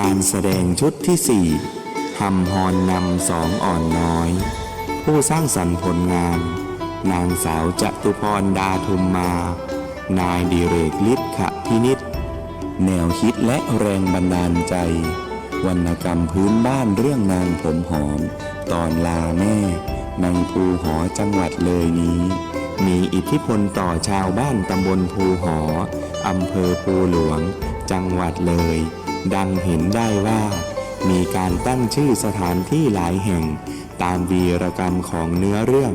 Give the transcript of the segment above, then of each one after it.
การแสดงชุดที่สี่ทำฮอนนำสองอ่อนน้อย ผู้สร้างสรรค์ผลงาน นางสาวจตุพรดาทุมมา นายดิเรกฤทธิ์ขพินิษแนวคิดและแรงบันดาลใจ วรรณกรรมพื้นบ้านเรื่องนางผมหอม ตอนลาแม่ ในภูหอจังหวัดเลยนี้ มีอิทธิพลต่อชาวบ้านตำบลภูหออำเภอภูหลวง จังหวัดเลย ดังเห็นได้ว่า มีการตั้งชื่อสถานที่หลายแห่ง ตามวีรกรรมของเนื้อเรื่อง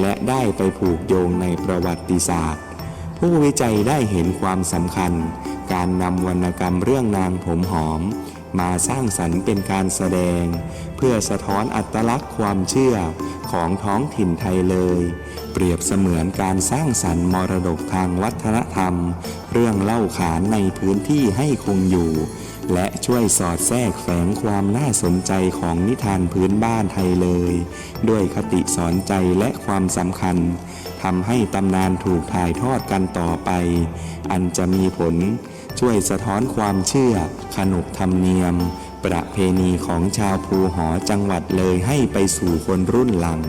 และได้ไปผูกโยงในประวัติศาสตร์ ผู้วิจัยได้เห็นความสำคัญ การนำวรรณกรรมเรื่องนางผมหอม มาสร้างสรรค์เป็นการแสดง เพื่อสะท้อนอัตลักษณ์ความเชื่อของท้องถิ่นไทยเลย เปรียบเสมือนการสร้างสรรค์มรดกทางวัฒนธรรม เรื่องเล่าขานในพื้นที่ให้คงอยู่ และช่วยสอดแทรกแฝงความน่าสนใจของนิทานพื้นบ้านไทยเลย ด้วยคติสอนใจและความสำคัญทำให้ตำนานถูกถ่ายทอดกันต่อไป อันจะมีผล ช่วยสะท้อนความเชื่อ ขนบธรรมเนียม ประเพณีของชาวภูหอจังหวัดเลยให้ไปสู่คนรุ่นหลัง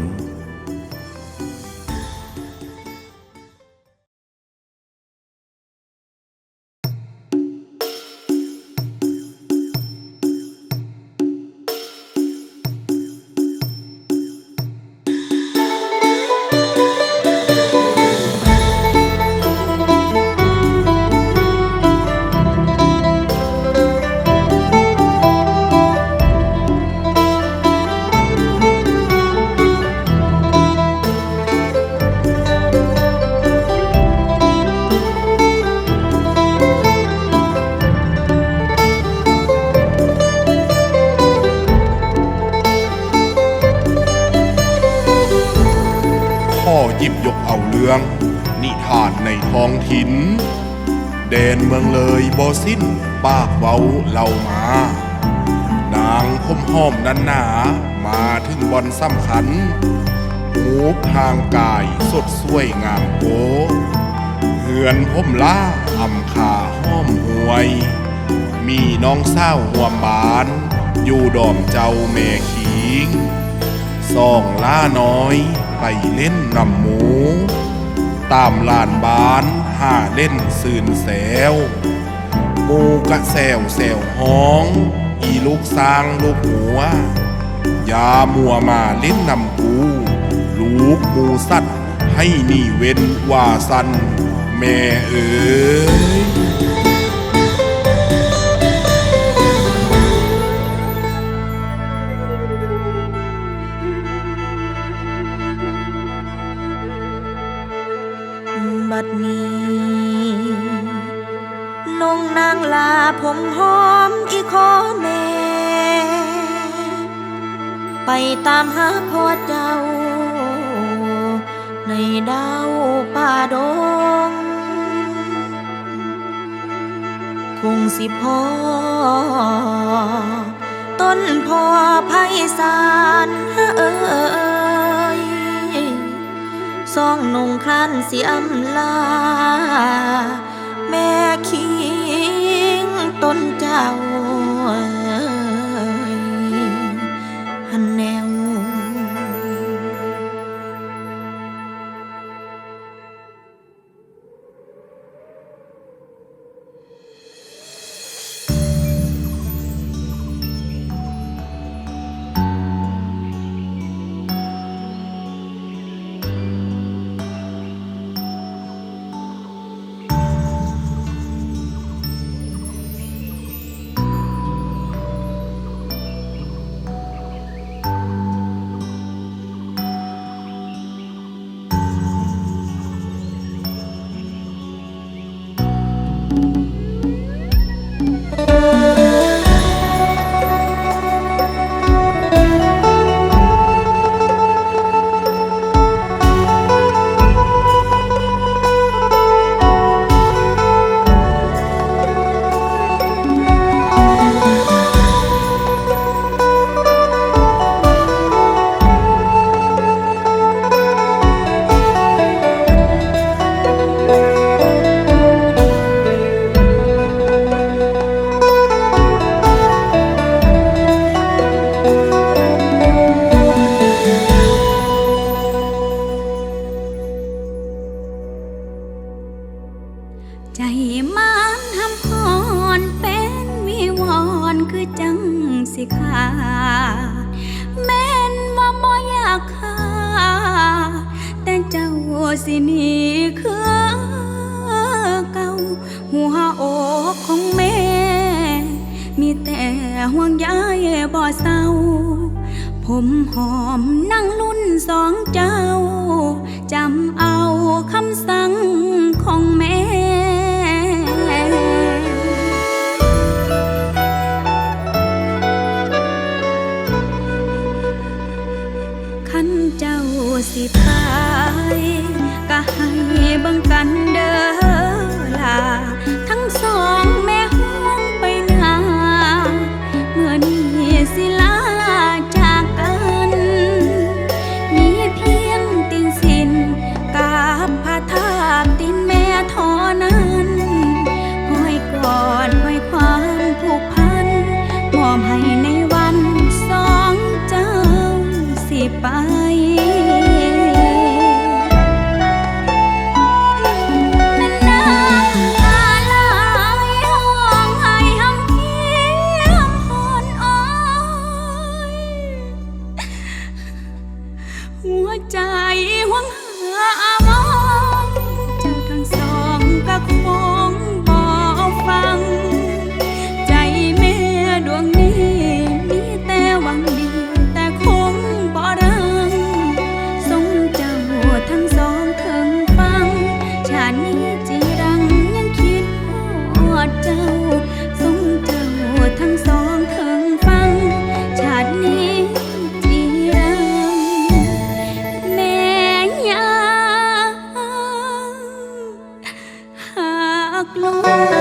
ทานในท้องถิ่นแดนเมืองเลยบ่สิ้นปากเว้าเล่ามา นางคมหอมนันหนา มาถึงบอนสำคัญหูพางกายสดสวยงามโกเหือนผมล่าอำคาห้อมหวย มีน้องสาห่วมบาน อยู่ดอมเจ้าแม่ขิงสองล่าน้อยไปเล่นนำหมู ตามลานบ้านหาเล่นซื่นแสวหมูกะแซวแซวห้อง อีลูกสร้างลูกหัว ยามัวมาเล่นนำกูลูกหมูสัตว์ให้หนี่เว้นว่าสัน แม่เอ๋ย ไปตามหาพ่อเจ้า ในดาวป่าดง คงสิพ่อต้นพอไพศาลเอ่ยสองนงครันเสียมลา แม่คิงต้นเจ้า สิหนีคือเก่าหัวอกของแม่ มีแต่ห่วงใยบ่เศร้า ผมหอมนั่งลุ่นสองเจ้า จำเอาคำสั่งของแม่ขันเจ้าสิตาย ให้บังกันเด้อลา I Aklong